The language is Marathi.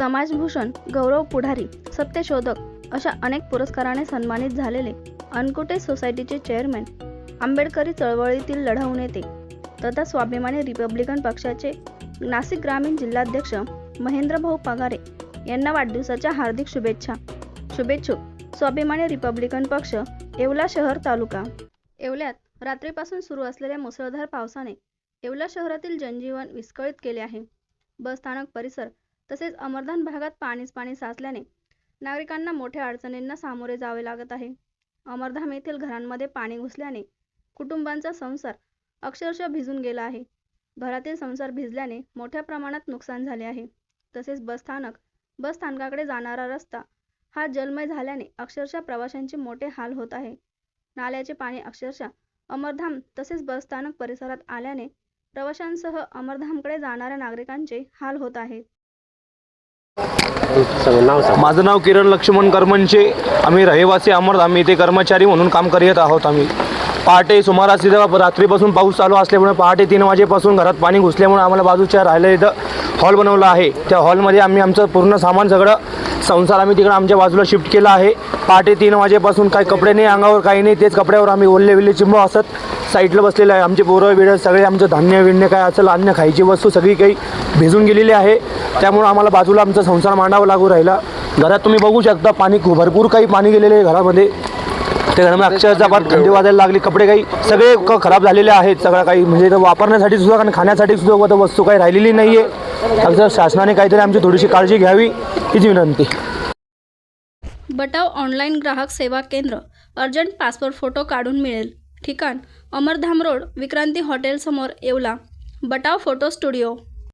समाजभूषण गौरव पुढारी सत्यशोधक अशा अनेक पुरस्काराने सन्मानित झालेले अनकुटे सोसायटीचे चेअरमॅन आंबेडकरी चळवळीतील लढाऊ नेते तथा स्वाभिमानी रिपब्लिकन पक्षाचे नाशिक ग्रामीण जिल्हाध्यक्ष महेंद्रभाऊ पगारे यांना वाढदिवसाच्या हार्दिक शुभेच्छा. शुभेच्छुक स्वाभिमानी रिपब्लिकन पक्ष येवला शहर तालुका. येवल्यात रात्रीपासून सुरू असलेल्या मुसळधार पावसाने येवला शहरातील जनजीवन विस्कळीत केले आहे. बस स्थानक परिसर तसेच अमरधान भागात पाणीच पाणी साचल्याने नागरिकांना मोठ्या अडचणींना सामोरे जावे लागत आहे. अमरधाम येथील घरांमध्ये पाणी घुसल्याने कुटुंबांचा संसार अक्षरशः भिजून गेला आहे. घरातील संसार भिजल्याने मोठ्या प्रमाणात नुकसान झाले आहे. तसेच बस स्थानक बस स्थानकाकडे जाणारा रस्ता हा जलमय झाल्याने अक्षरशः प्रवाशांचे मोठे हाल होत आहे. नाल्याचे पाणी अक्षरशः अमरधाम तसेच बस स्थानक परिसरात आल्याने प्रवाशांसह अमरधामकडे जाणाऱ्या नागरिकांचे हाल होत आहेत माझं नाव किरण लक्ष्मण करमनचे. आम्ही रहिवासी अमर आम्ही इथे कर्मचारी म्हणून काम करीत आहोत आम्ही. पहाटे सुमारास इथं रात्रीपासून पाऊस चालू असल्यामुळे पहाटे तीन वाजेपासून घरात पाणी घुसल्यामुळे आम्हाला बाजूच्या राहिलं इथं हॉल बनवला आहे. त्या हॉलमध्ये आम्ही आमचं पूर्ण सामान सगळं संसार आम्ही तिकडं आमच्या बाजूला शिफ्ट केला आहे. पहाटे तीन वाजेपासून काही कपडे नाही अंगावर काही नाही तेच कपड्यावर आम्ही ओल्ले विल्ले चिंब असत साईडला बसलेलं आहे. आमचे पोरं बिरं सगळे आमचं धान्य विण्य काय असेल अन्न खायची वस्तू सगळी काही भिजून गेलेली आहे. त्यामुळं आम्हाला बाजूला आमचा संसार मांडावा लागू राहिला. घरात तुम्ही बघू शकता पाणी खूप भरपूर काही पाणी गेलेले आहे घरामध्ये. त्या घरामध्ये अक्षरशः फार थंडी वाजायला लागली कपडे काही सगळे खराब झालेले आहेत. सगळं काही म्हणजे इथं वापरण्यासाठी सुद्धा आणि खाण्यासाठी सुद्धा वस्तू काही राहिलेली नाही आहे अक्षर शासनाने काहीतरी आमची थोडीशी काळजी घ्यावी हीच विनंती. बटाव ऑनलाईन ग्राहक सेवा केंद्र अर्जंट पासपोर्ट फोटो काढून मिळेल. ठिकाण अमरधाम रोड विक्रांती हॉटेलसमोर येवला. बटाव फोटो स्टुडिओ.